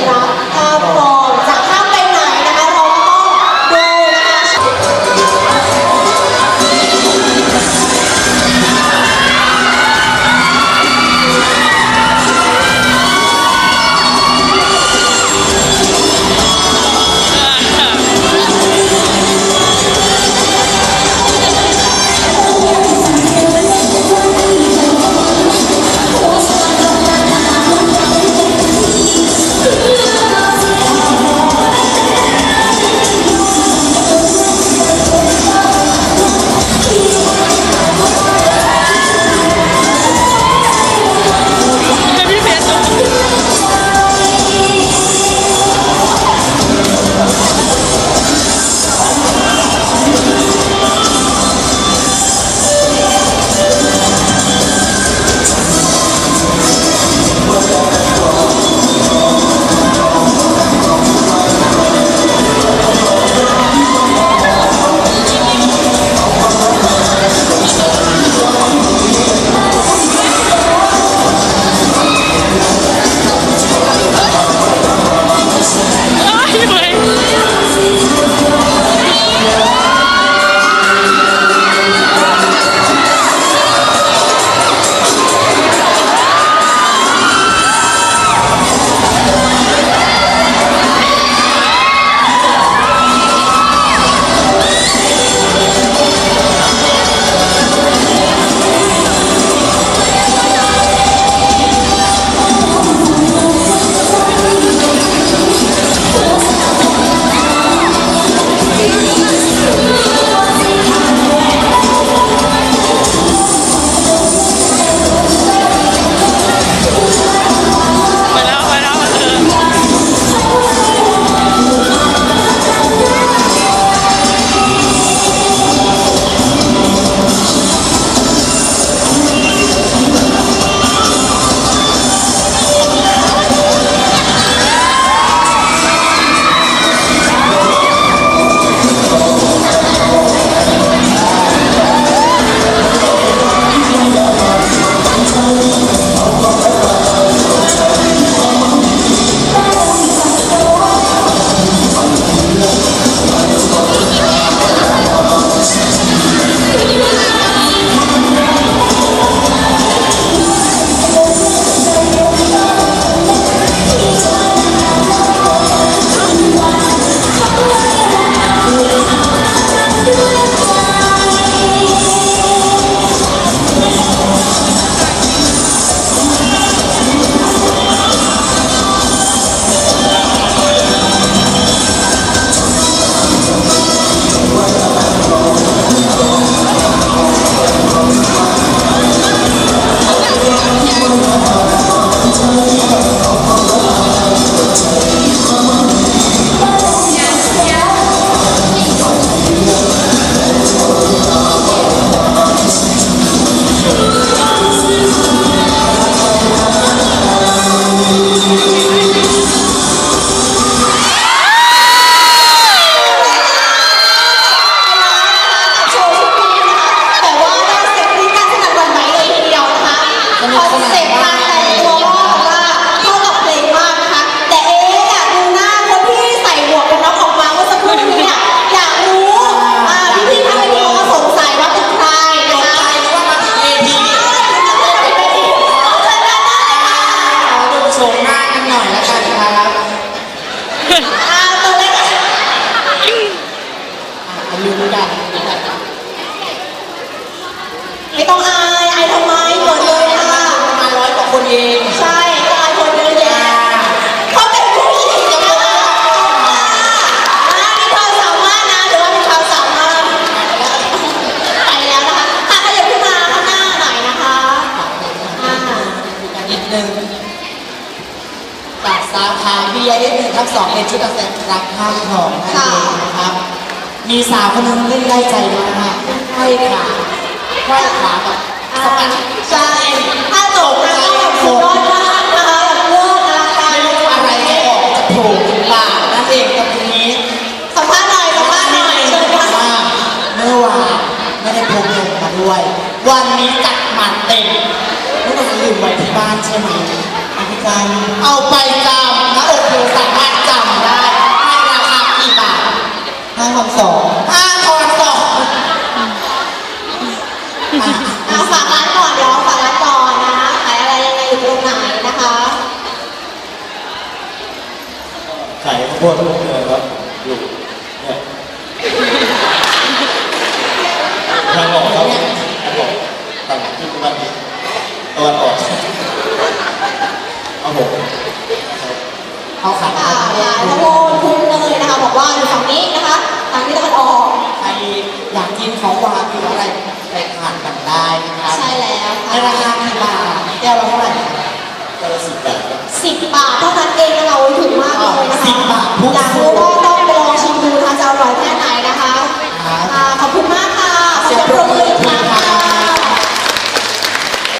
他八 มันมีเขาเข้ามา เซ็ป หนึ่งจากสาขาวิทยาเดชหนึ่งทับสองเป็นชุดกาแฟรักข้าวทองนั่นเองนะครับ มีสาวคนนึงเล่นได้ใจมากๆห้อยขาห้อยขาแบบสบายใจ บ้านใช่ไหมอาจารย์เอาไปจำนะโวอกเธอสามารถจำได้ให้ราคากี่บาทห้าพันสองห้าพันสองเอาฝากร้านก่อนเดี๋ยวฝากร้านก่อนนะขายอะไรยังไงอยู่ตรงไหนนะคะขายข้าวโพดทุกเรือครับอยู่เนี่ยทางออกครับทางออกต่างที่ตะวันตะวันออก เอาผมเขาขายค่ะอะไรขายข้าวโพดคุ้มเลยนะคะบอกว่าอยู่ฝั่งนี้นะคะทางที่ตะวันออกใครอยากกินของหวานหรืออะไรไปทานกันได้นะครับใช่แล้วในค่ะราคากี่บาทแก้วละเท่าไหร่ครับก็ละสิบบาทครับสิบบาทเท่านั้น